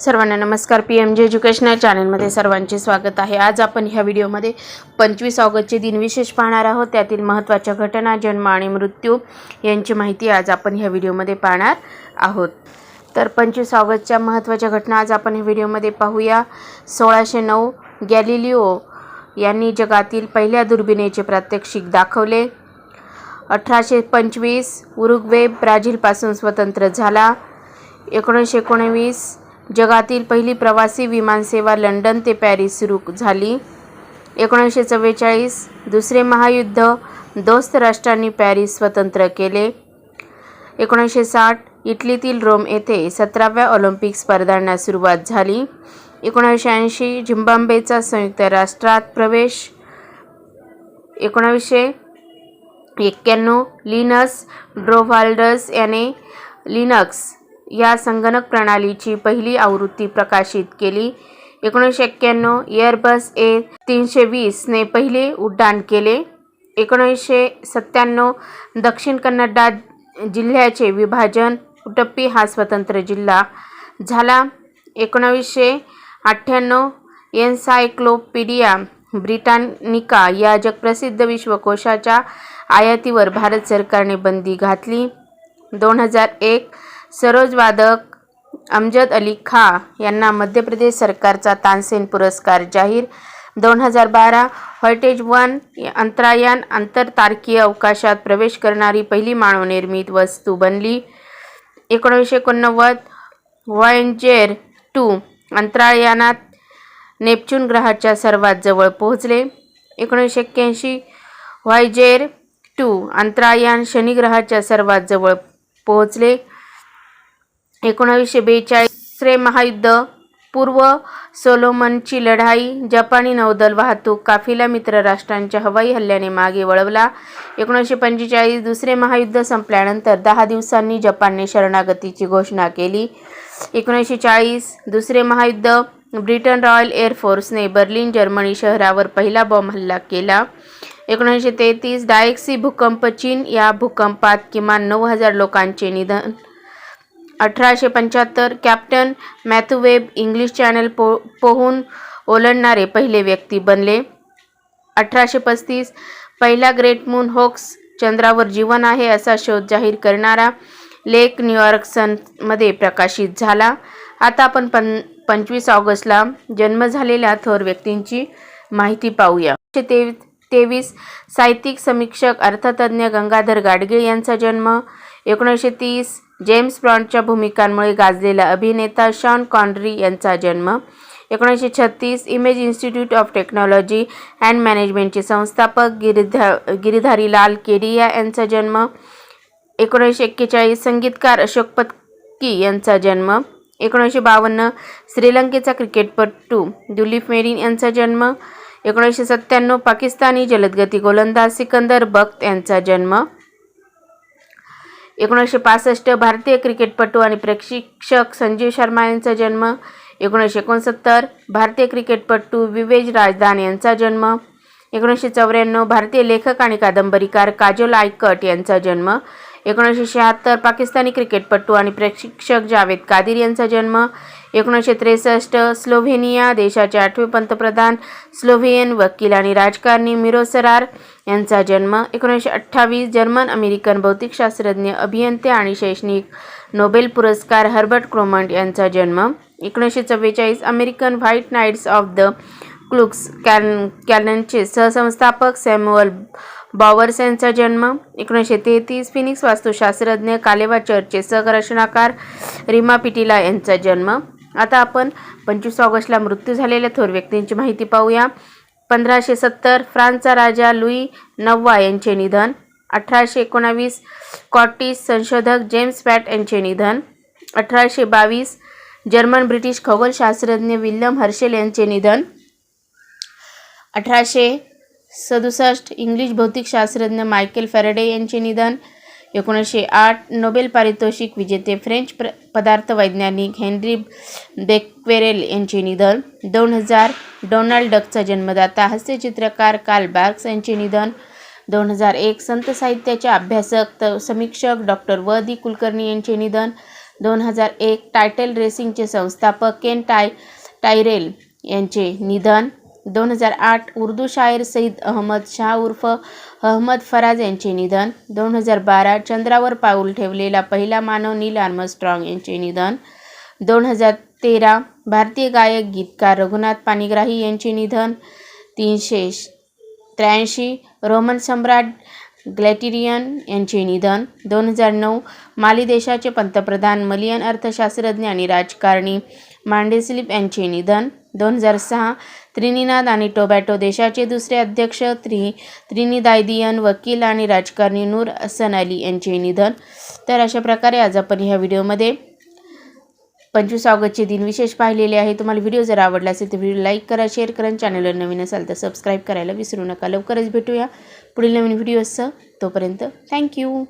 सर्वांना नमस्कार. P M जे एज्युकेशनल चॅनलमध्ये सर्वांचे स्वागत आहे. आज आपण ह्या व्हिडिओमध्ये पंचवीस ऑगस्टचे दिनविशेष पाहणार आहोत. त्यातील महत्त्वाच्या घटना जन्म आणि मृत्यू यांची माहिती आज आपण ह्या व्हिडिओमध्ये पाहणार आहोत. तर पंचवीस ऑगस्टच्या महत्त्वाच्या घटना आज आपण ह्या व्हिडिओमध्ये पाहूया. सोळाशे नऊ गॅलिलिओ यांनी जगातील पहिल्या दुर्बिणीचे प्रात्यक्षिक दाखवले. अठराशे पंचवीस उरुग्वे ब्राझीलपासून स्वतंत्र झाला. एकोणीसशे एकोणवीस जगातील पहिली प्रवासी विमानसेवा लंडन ते पॅरिस सुरू झाली. एकोणीसशे चव्वेचाळीस दुसरे महायुद्ध दोस्त राष्ट्रांनी पॅरिस स्वतंत्र केले. एकोणीसशे साठ इटलीतील रोम येथे सतराव्या ऑलिम्पिक स्पर्धांना सुरुवात झाली. एकोणीसशे ऐंशी झिम्बाब्वेचा संयुक्त राष्ट्रात प्रवेश. एकोणावीसशे एक्क्याण्णव लिनस ड्रोव्हाल्डस याने लिनक्स या संगणक प्रणालीची पहिली आवृत्ती प्रकाशित केली. एकोणीसशे एक्क्याण्णव एअरबस ए तीनशे वीसने पहिले उड्डाण केले. एकोणीसशे सत्त्याण्णव दक्षिण कन्नडा जिल्ह्याचे विभाजन उटप्पी हा स्वतंत्र जिल्हा झाला. एकोणावीसशे अठ्ठ्याण्णव एन्सायक्लोपीडिया ब्रिटानिका या जगप्रसिद्ध विश्वकोशाच्या आयातीवर भारत सरकारने बंदी घातली. दोन हजार एक सरोज वादक अमजद अली खा यांना मध्य प्रदेश सरकारचा तानसेन पुरस्कार जाहीर. दोन हजार बारा व्हायटेज वन अंतरायान आंतरतारकीय अवकाशात प्रवेश करणारी पहिली मानवनिर्मित वस्तू बनली. एकोणीसशे एकोणनव्वद वायंजेर टू अंतराळयानात नेपच्यून ग्रहाच्या सर्वात जवळ पोहोचले. एकोणीसशे एक्क्याऐंशी व्हायजेर टू अंतराळयान शनिग्रहाच्या सर्वात जवळ पोहोचले. एकोणावीसशे बेचाळीस तिसरे महायुद्ध पूर्व सोलोमनची लढाई जपानी नौदल वाहतूक काफिला मित्र राष्ट्रांच्या हवाई हल्ल्याने मागे वळवला. एकोणीसशे पंचेचाळीस दुसरे महायुद्ध संपल्यानंतर दहा दिवसांनी जपानने शरणागतीची घोषणा केली. एकोणीसशे चाळीस दुसरे महायुद्ध ब्रिटन रॉयल एअरफोर्सने बर्लिन जर्मनी शहरावर पहिला बॉम्ब हल्ला केला. एकोणीसशे तेहतीस डायक्सी भूकंप चीन या भूकंपात किमान नऊ हजार लोकांचे निधन अठराशे पंच्याहत्तर कॅप्टन मॅथ्यूवेब इंग्लिश चॅनल पो पोहून ओलांडणारे पहिले व्यक्ती बनले. अठराशे पस्तीस पहिला ग्रेट मून होक्स चंद्रावर जीवन आहे असा शोध जाहीर करणारा लेख न्यूयॉर्क सनमध्ये प्रकाशित झाला. आता आपण पं पंचवीस ऑगस्टला जन्म झालेल्या थोर व्यक्तींची माहिती पाहूया. ते तेवीस साहित्यिक समीक्षक अर्थतज्ज्ञ गंगाधर गाडगीळ यांचा जन्म. एकोणीसशे तीस जेम्स ब्रॉन्डच्या भूमिकांमुळे गाजलेला अभिनेता शॉन कॉन्ड्री यांचा जन्म एकोणीसशे छत्तीस image institute of technology and मॅनेजमेंटचे संस्थापक गिरिधा गिरिधारीलाल केडिया यांचा जन्म एकोणीसशे एक्केचाळीस संगीतकार अशोक पत्की यांचा जन्म एकोणीसशे बावन्न श्रीलंकेचा क्रिकेटपटू दुलीप मेरीन यांचा जन्म एकोणीसशे सत्त्याण्णव पाकिस्तानी जलदगती गोलंदाज सिकंदर बख्त यांचा जन्म एकोणीसशे पासष्ट भारतीय क्रिकेटपटू आणि प्रशिक्षक संजीव शर्मा यांचा जन्म. एकोणीसशे एकोणसत्तर भारतीय क्रिकेटपटू विवेज राजदान यांचा जन्म. एकोणीसशे चौऱ्याण्णव भारतीय लेखक आणि कादंबरीकार काजोल आयकट यांचा जन्म. एकोणीसशे शहात्तर पाकिस्तानी क्रिकेटपटू आणि प्रशिक्षक जावेद कादिर यांचा जन्म. एकोणीसशे त्रेसष्ट स्लोव्हेनिया देशाचे आठवे पंतप्रधान स्लोव्हेनियन वकील आणि राजकारणी मिरोसरार यांचा जन्म एकोणीसशे अठ्ठावीस जर्मन अमेरिकन भौतिकशास्त्रज्ञ अभियंते आणि शैक्षणिक नोबेल पुरस्कार हर्बर्ट क्रोमंट यांचा जन्म एकोणीसशे चव्वेचाळीस American White Knights of the Klux Klan कॅलनचे सहसंस्थापक सॅम्युअल बॉवर्स यांचा जन्म एकोणीसशे तेहतीस फिनिक्स वास्तुशास्त्रज्ञ कालेवा चर्चचे सहरचनाकार रिमा पिटिला यांचा जन्म आता आपण पंचवीस ऑगस्टला मृत्यू झालेल्या थोर व्यक्तींची माहिती पाहूया. पंधराशे सत्तर फ्रान्सचा राजा लुई नववा यांचे निधन. अठराशे एकोणावीस स्कॉटिश संशोधक जेम्स पॅट यांचे निधन. अठराशे बावीस जर्मन ब्रिटिश खगोलशास्त्रज्ञ विल्यम हर्शेल यांचे निधन. अठराशे सदुसष्ट इंग्लिश भौतिकशास्त्रज्ञ मायकेल फॅरेडे यांचे निधन. एकोणीसशे आठ नोबेल पारितोषिक विजेते फ्रेंच प्र पदार्थ वैज्ञानिक हेनरी बेक्वेरेल यांचे निधन. दोन हजार डोनाल्ड डकचा जन्मदाता हास्यचित्रकार कार्ल बार्क्स यांचे निधन. दोन हजार एक संत साहित्याचे अभ्यासक त समीक्षक डॉक्टर व दी कुलकर्णी यांचे निधन. दोन हजार एक टायटल रेसिंगचे संस्थापक केन टाय टायरेल यांचे निधन. दोन हजार आठ उर्दू शायर सईद अहमद शाह उर्फ अहमद फराज यांचे निधन. दोन हजार बारा चंद्रावर पाऊल ठेवलेला पहिला मानव नील आर्मस्ट्रॉंग यांचे निधन. दोन हजार तेरा भारतीय गायक गीतकार रघुनाथ पाणीग्राही यांचे निधन. तीनशे त्र्याऐंशी रोमन सम्राट ग्लॅटिरियन यांचे निधन. दोन हजार नऊ माली देशाचे पंतप्रधान मलियन अर्थशास्त्रज्ञ आणि राजकारणी मांडेस्लिप यांचे निधन. दोन हजार सहा त्रिनिनाद आणि टोबॅटो देशाचे दुसरे अध्यक्ष त्रि त्रिनिदायदियन वकील आणि राजकारणी नूर असन अली यांचे निधन. तर अशा प्रकारे आज आपण ह्या व्हिडिओमध्ये पंचवीस ऑगस्टचे दिन विशेष पाहिलेले आहे. तुम्हाला व्हिडिओ जर आवडला असेल तर व्हिडिओ लाईक करा शेअर करा चॅनलवर नवीन असाल तर सबस्क्राईब करायला विसरू नका. लवकरच भेटूया पुढील नवीन व्हिडिओसह. तोपर्यंत थँक्यू.